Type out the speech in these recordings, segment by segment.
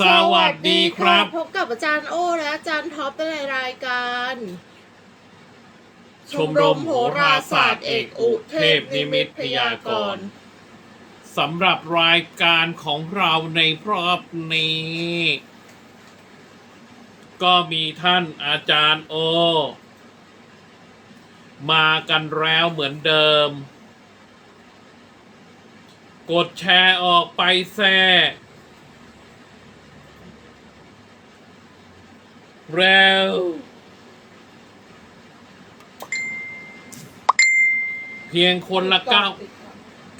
สวัสดีครับ พบกับอาจารย์โอ้และอาจารย์ท็อปในรายการ ชมรมโหราศาสตร์เอกอุเทพนิมิตพยากรณ์สำหรับรายการของเราในรอบนี้ ก็มีท่านอาจารย์โอ มากันแล้วเหมือนเดิม กดแชร์ออกไปแซ่ เร็วเพียงคนละเก้า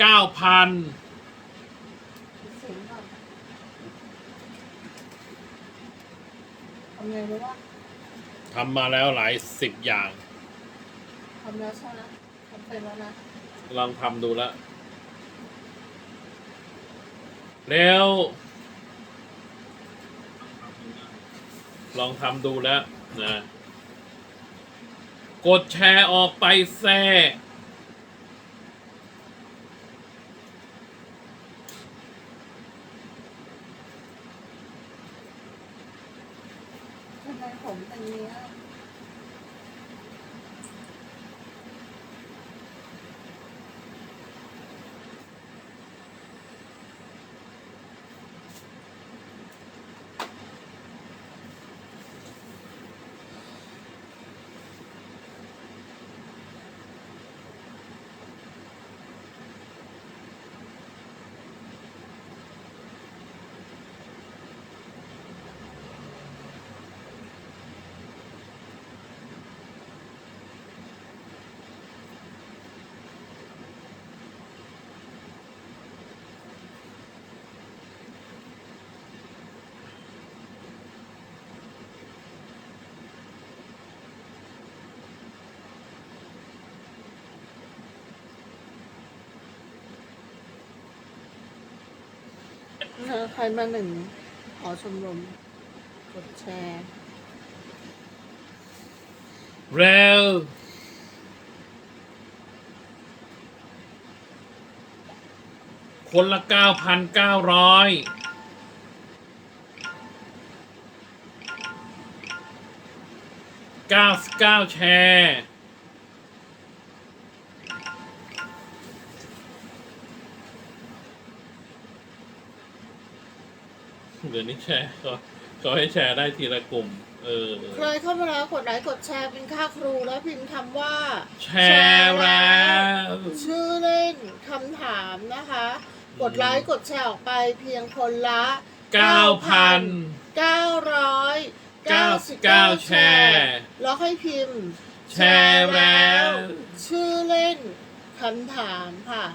เก้าพันทำไงรู้ว่าทำมาแล้วหลายสิบอย่าง ทำแล้วใช่ไหมทำเป็นแล้วนะ ลองทำดูแล้วเร็ว ลองทำดูแล้วนะกดแชร์ออกไปแซ่ทำไมผมเป็นเนี้ย เอใครมาหนึ่งขอชมรมกดแชร์เร็วคนละเก้าพันเก้าร้อยเก้าสิบเก้าแชร์ เดี๋ยวนี้แชร์ก็ก็ให้แชร์ได้ทีละกลุ่ม เออ ใครเข้ามาแล้วกดไลค์กดแชร์เป็นค่าครูแล้วพิมพ์คำว่า แชร์แล้วชื่อเล่นคำถามนะคะ กดไลค์กดแชร์ออกไปเพียงคนละเก้าพัน999 99แชร์แล้วให้พิมพ์ แชร์แล้ว ชื่อเล่นคำถามค่ะ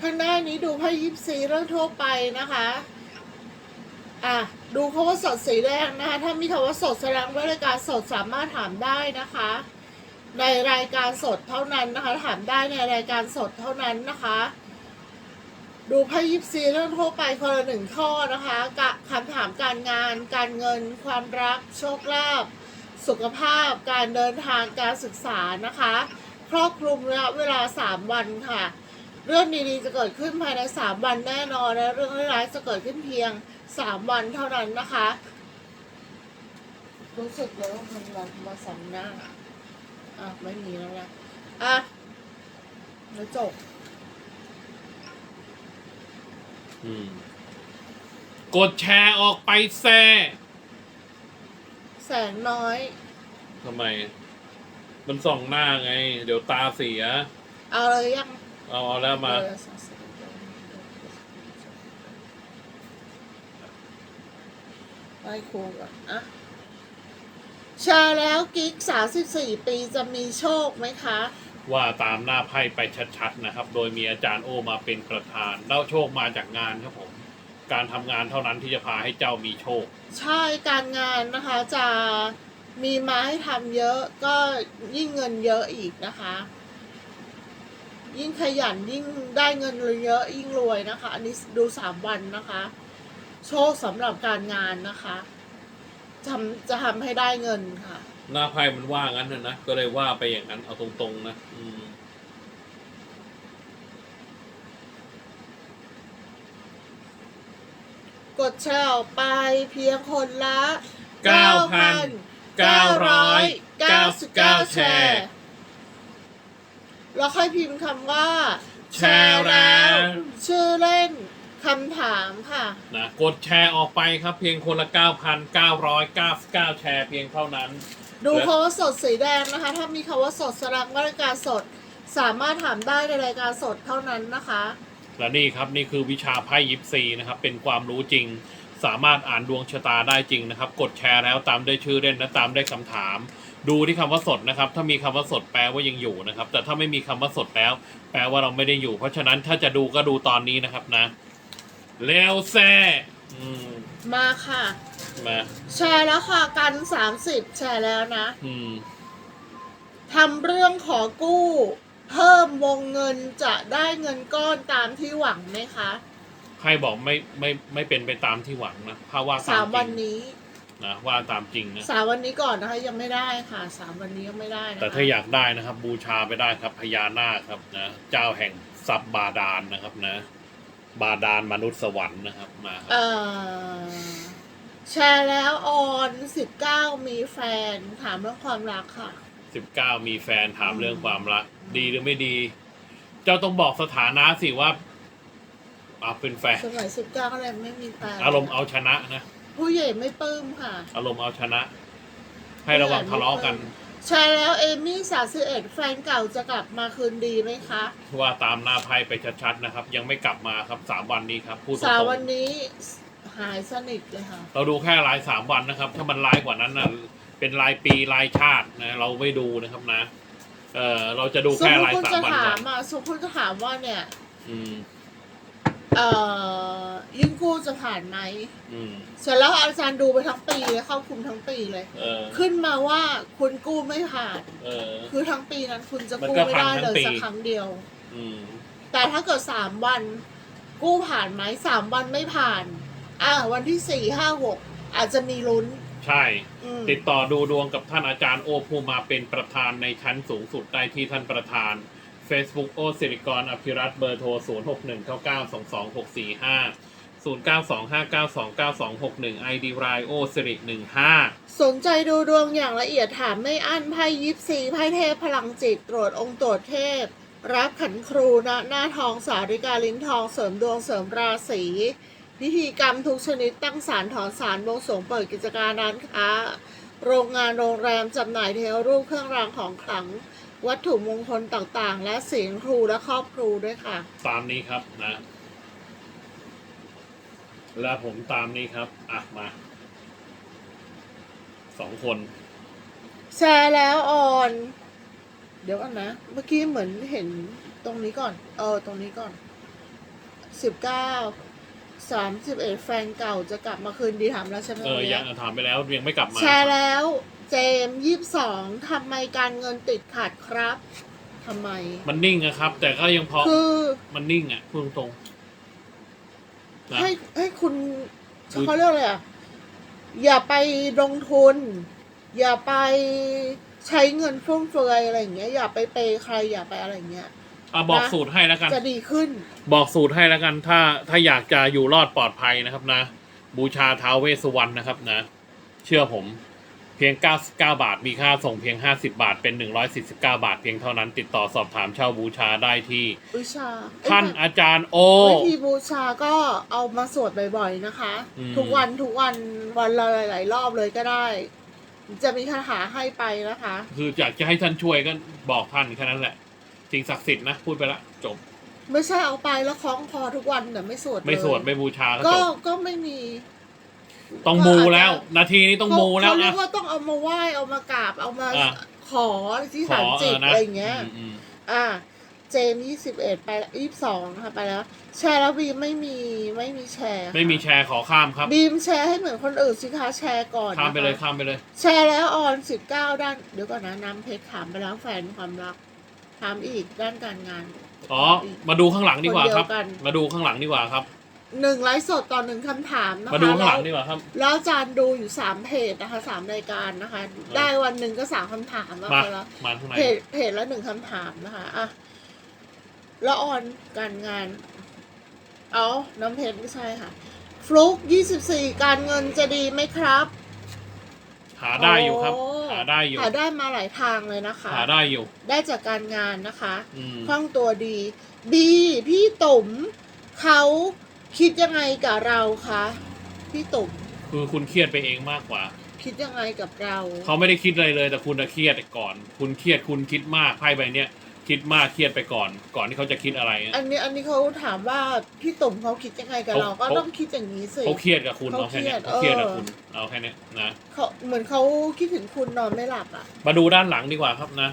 ข้างหน้านี้ดูไพ่ยิปซีเรื่องทั่วไปนะคะ อะดูคำว่าสดสีแดงนะคะถ้ามีคำว่าสดแสดงว่ารายการสดสามารถถามได้นะคะ ในรายการสดเท่านั้นนะคะ ถามได้ในรายการสดเท่านั้นนะคะ ดูไพ่ยิปซีเรื่องทั่วไปคนละหนึ่งข้อนะคะกะคำถามการงาน การเงิน ความรัก โชคลาภสุขภาพ การเดินทางการศึกษานะคะ ครอบคลุมระยะเวลา 3 วันค่ะ เรื่องดีๆจะเกิดขึ้นภายใน 3 วันแน่นอนและเรื่องร้ายๆจะเกิดขึ้นเพียง 3วันเท่านั้นนะคะ รู้สึกเลยว่ามันมามาสองหน้าอะไม่มีแล้วนะอะแล้วจบ อืม กดแชร์ออกไปแซ่แสงน้อย ทำไม มันส่องหน้าไง เดี๋ยวตาเสีย เอาเลยยัง เอาเอาแล้วมา เออสองสิบ ไปครูก่อนอะแชร์แล้วกิ๊กสามสิบสี่ปีจะมีโชคไหมคะ ว่าตามหน้าไพ่ไปชัดๆนะครับ โดยมีอาจารย์โอมาเป็นประธานแล้วโชคมาจากงานครับผม การทำงานเท่านั้นที่จะพาให้เจ้ามีโชค ใช่การงานนะคะจะมีมาให้ทำเยอะก็ยิ่งเงินเยอะอีกนะคะ ยิ่งขยันยิ่งได้เงินเยอะยิ่งรวยนะคะ อันนี้ดูสามวันนะคะ โชคสำหรับการงานนะคะทำจะทำให้ได้เงินค่ะ หน้าไพ่มันว่างั้นนะนะก็เลยว่าไปอย่างนั้นเอาตรงๆนะอืมกกดแชร์ออกไปเพียงคนละ9,999 แชร์ แล้วค่อยพิมพ์คำว่า แชร์แล้ว ชื่อเล่น คำถามค่ะ นะกดแชร์ออกไปครับ เพียงคนละ 9,999 แชร์เพียงเท่านั้น ดูและคำว่าสดสีแดงนะคะ ถ้ามีคำว่าสดแสดงว่ารายการสด สามารถถามได้ในรายการสดเท่านั้นนะคะ และนี่ครับนี่คือวิชาไพ่ยิปซีนะครับ เป็นความรู้จริง สามารถอ่านดวงชะตาได้จริงนะครับ กดแชร์แล้วตามด้วยชื่อเล่นและตามด้วยคำถาม ดูที่คำว่าสดนะครับ ถ้ามีคำว่าสดแปลว่ายังอยู่นะครับ แต่ถ้าไม่มีคำว่าสดแล้ว แปลว่าเราไม่ได้อยู่ เพราะฉะนั้นถ้าจะดูก็ดูตอนนี้นะครับนะ เร็วแซ่อืมมาค่ะ มาแชร์แล้วค่ะ กัน30แชร์แล้วนะอืมทำเรื่องขอกู้ เพิ่มวงเงินจะได้เงินก้อนตามที่หวังไหมคะใครบอกไม่ไม่ไม่เป็นไปตามที่หวังนะถ้าว่าสาตามมจวัรินงนี้นะว่าตามจริงนะ สามวันนี้ก่อนนะคะ ยังไม่ได้ค่ะสามวันนี้ยังไม่ได้นะคะแต่ถ้าอยากได้นะครับ บูชาไปได้ครับพญานาคครับนะเจ้าแห่งทรัพย์บาดาลนะครับนะ บาดาลมนุษย์สวรรค์นะครับมาครับ เอ่อแชร์แล้วออนสิบเก้ามีแฟนถามเรื่องความรักค่ะ สิบเก้ามีแฟนถามเรื่องความรัก ดีหรือไม่ดี เจ้าต้องบอกสถานะสิว่าเอาเป็นแฟน สมัยสิบเก้าก็เลยไม่มีแฟนอารมณ์เอาชนะนะ ผู้ใหญ่ไม่ปลื้มค่ะ อารมณ์เอาชนะ ให้ระวังทะเลาะกัน แชร์แล้วเอมี่สาสิเอ็ดแฟนเก่าจะกลับมาคืนดีไหมคะว่าตามหน้าไพ่ไปชัดๆนะครับ ยังไม่กลับมาครับสามวันนี้ครับพูดตรสาวงวันนี้หายสนิทเลยค่ะ ๆเราดูแค่รายสามวันนะครับ ถ้ามันรายกว่านั้นนะเป็นรายปีรายชาตินะเราไม่ดูนะครับนะ เออเราจะดูสมแค่มติรายคุณสามจะวันถาก่อมนอะสมมติคุณจะถามว่าเนี่ย อืม เอ่อยิ่งกู้จะผ่านไหมอืมเสร็จแล้วอาจารย์ดูไปทั้งปีเลยเข้าคุมทั้งปีเลย เออขึ้นมาว่าคุณกู้ไม่ผ่าน เออ คือทั้งปีนั้นคุณจะมันกู้ก็ไม่พังได้ทั้เลงยปีสักครั้งเดียว อืม แต่ถ้าเกิดสามวัน กู้ผ่านไหมสามวันไม่ผ่าน อะวันที่สี่ห้าหกอาจจะมีลุ้น ใช่ อืม ติดต่อดูดวงกับท่านอาจารย์โอภูมาเป็นประธานในชั้นสูงสุดได้ที่ท่านประธาน Facebook โอสิริกรอภิรัตเบอร์โทร 0 6 1 9 9 2 2 6 4 5 0 9 2 5 9 2 9 2 6 1 ID รายโอสิริ15 สนใจดูดวงอย่างละเอียดถามไม่อั้นไพ่ยิปซีไพ่เทพพลังจิตตรวจองค์ตรวจเทพ รับขันครูณหน้าทองสาริกาลิ้นทองเสริมดวงเสริมราศีพิธีกรรมทุกชนิดตั้งศาลถอนศาลวงสงเปิดกิจการร้านค้า โรงงานโรงแรมจำหน่ายเทวรูปเครื่องรางของขลัง วัตถุมงคลต่างๆ และศีลครูและครอบครูด้วยค่ะ ตามนี้ครับนะ และผมตามนี้ครับ อะมาสองคน แชร์แล้วออน เดี๋ยวก่อนนะ เมื่อกี้เหมือนเห็นตรงนี้ก่อน เออ ตรงนี้ก่อนสิบเก้าสามสิบเอ็ดแฟนเก่าจะกลับมาคืนดีถามแล้วใช่ไหมเออวันยัเนี้งยถามไปแล้วยังไม่กลับมา แชร์แล้ว เจมยี่สองทำไมการเงินติดขัดครับทำไม มันนิ่งอะครับ แต่ก็ยังพอคือมันนิ่งอะพูดตรงๆนะให้ให้คุณคือเขาเรียกอะไรอะอย่าไปลงทุน อย่าไปใช้เงินฟุ่มเฟือยอะไรอย่างเงี้ย อย่าไปเปย์ใครอย่าไปอะไรอย่างเงี้ยอะบอกนะสูตรให้แล้วกัน จะดีขึ้น บอกสูตรให้แล้วกัน ถ้าถ้าอยากจะอยู่รอดปลอดภัยนะครับนะ บูชาท้าวเวสสุวรรณนะครับนะ เชื่อผม เพียง 99 บาท มีค่าส่งเพียง 50 บาท เป็น 149 บาท เพียงเท่านั้น ติดต่อสอบถามเช่าบูชาได้ที่ บูชาท่านเอ้ยอาจารย์โอ วิธีบูชาก็เอามาสวดบ่อยๆนะคะ อืม ทุกวันทุกวันวันละหลายๆรอบเลยก็ได้ จะมีคาถาให้ไปนะคะ คืออยากจะให้ท่านช่วยก็บอกท่านแค่นั้นแหละ สิ่งศักดิ์สิทธิ์นะ พูดไปละ จบ ไม่ใช่เอาไปแล้วคล้องคอทุกวันแต่ไม่สวดไม่เลยสวด ไม่บูชาก็ก็จบ ก็ไม่มี ต้องมูแล้วนาทีนี้ต้องมูแล้วเขาเรียนะกว่าต้องเอามาไหว้เอามากราบเอามาอะ ขอที่ขอฐานเอจิตอนะอะไรอย่างเงี้ย อืมอ่า เจมยี่สิบเอ็ดไปยี่สิบสองค่ะไปแล้ว แชร์แล้วบีมไม่มีไม่มีแชร์ๆไม่มีค่ะแชร์ขอข้ามครับบีมแชร์ให้เหมือนคนอื่นสิคะแชร์ก่อนข้ามไปเลยนะคะข้ามไปเลย แชร์แล้วออนสิบเก้าด้านเดี๋ยวก่อนนะน้ำเพชรถามไปแล้วแฟนความรักถามอีกด้านการงาน อ๋อมาดูข้างหลังดีกว่าครับ คนเดียวกัน มาดูข้างหลังดีกว่าครับ หนึ่งไลฟ์สดต่อหนึ่งคำถามนะคะมาดูข้างหลังแล้วดีกว่าครับ แล้วอาจารย์ดูอยู่สามเพจนะคะสามรายการนะคะ ได้วันหนึ่งก็สามคำถามแล้วมาแล้วมาข้างในเพจเพจละหนึ่งคำถามนะคะอะแล้วออนการงาน เอาน้ำเพชรไม่ใช่ค่ะ ฟลุกยี่สิบสี่การเงินจะดีไหมครับ หาได้อยู่ครับโหาได้อยู่หาได้มาหลายทางเลยนะคะ หาได้อยู่ ได้จากการงานนะคะอืมคล่องตัวดี บีพี่ตุ่มเขา คิดยังไงกับเราคะพี่ตุ่มคือคุณเครียดไปเองมากกว่า คิดยังไงกับเรา เขาไม่ได้คิดอะไรเลยแต่คุณน่ะเครียดก่อน คุณเครียดคุณคิดมากไพ่ใบเนี้ยคิดมากเครียดไปก่อน ก่อนที่เขาจะคิดอะไรอะ อันนี้อันนี้เขาถามว่าพี่ตุ่มเขาคิดยังไงกับเขาเรา ก็เขา ต้องคิดอย่างนี้สิ เขาเครียดกับคุณเขาเอาแค่เนี้ยเครียดเขาเครียดกับเออ คุณเอาแค่เนี้ยนะเขาเหมือนเขาคิดถึงคุณนอนไม่หลับอะ มาดูด้านหลังดีกว่าครับนะ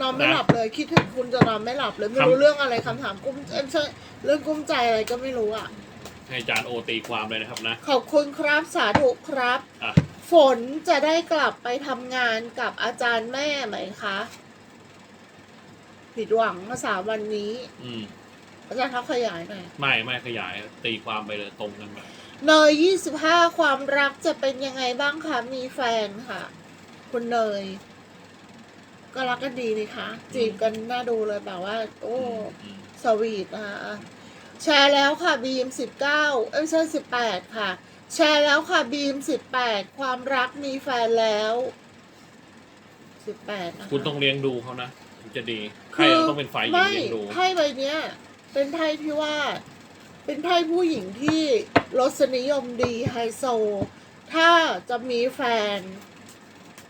นอนไม่นะหลับเลยคิดถึงคุณจะนอนไม่หลับเลยไม่ครับรู้เรื่องอะไรคำถามกุ้มเอ้ยไม่ใช่เรื่องกุ้มใจอะไรก็ไม่รู้อะ ให้อาจารย์โอตีความเลยนะครับนะ ขอบคุณครับสาธุครับ อะ ฝนจะได้กลับไปทำงานกับอาจารย์แม่ไหมคะ ผิดหวังมาสามวันนี้ อืม อาจารย์เขาขยายหน่อย ไม่ไม่ขยายตีความไปเลยตรงกันไปเนยยี่สิบห้าความรักจะเป็นยังไงบ้างคะ มีแฟนค่ะ คุณเนย ก็รักกันดีนี่คะ จีบกันน่าดูเลยแบบว่า โอ้ อืมสวีทนะคะอะ แชร์แล้วค่ะบีมสิบเก้าเอ้ยไม่ใช่สิบแปดค่ะ แชร์แล้วค่ะบีมสิบแปดความรักมีแฟนแล้วสิบแปดนะคะ คุณต้องเลี้ยงดูเขานะถึงจะดีใครเราต้องเป็นฝ่ายหญิงไม่เลี้ยงดู ไพ่ใบเนี้ย เป็นไพ่ที่ว่า เป็นไพ่ผู้หญิงที่รสนิยมดีไฮโซ ถ้าจะมีแฟน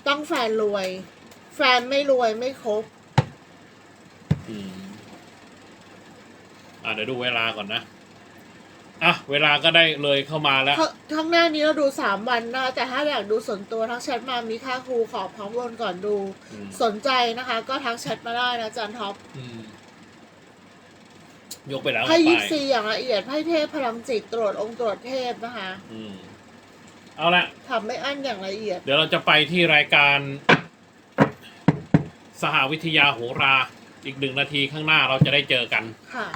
ต้องแฟนรวย แฟนไม่รวยไม่ครบอืม อะเดี๋ยวดูเวลาก่อนนะ อะ เวลาก็ได้เลยเข้ามาแล้วข้าข้างหน้านี้เราดูสามวันนะ แต่ถ้าอยากดูส่วนตัวทักแชทมามีค่าครูขอพร้อมวนก่อนดู อืม สนใจนะคะ ก็ทักแชทมาได้นะอาจารย์ท็อปอืม ยกไปแล้วไพ่ไปยิปซีอย่างละเอียดไพ่เทพพลังจิตตรวจองค์ตรวจเทพนะคะอืม เอาละ ทำไม่อั้นอย่างละเอียด เดี๋ยวเราจะไปที่รายการสหวิทยาโหรา อีกหนึ่งนาทีข้างหน้าเราจะได้เจอกัน ค่ะ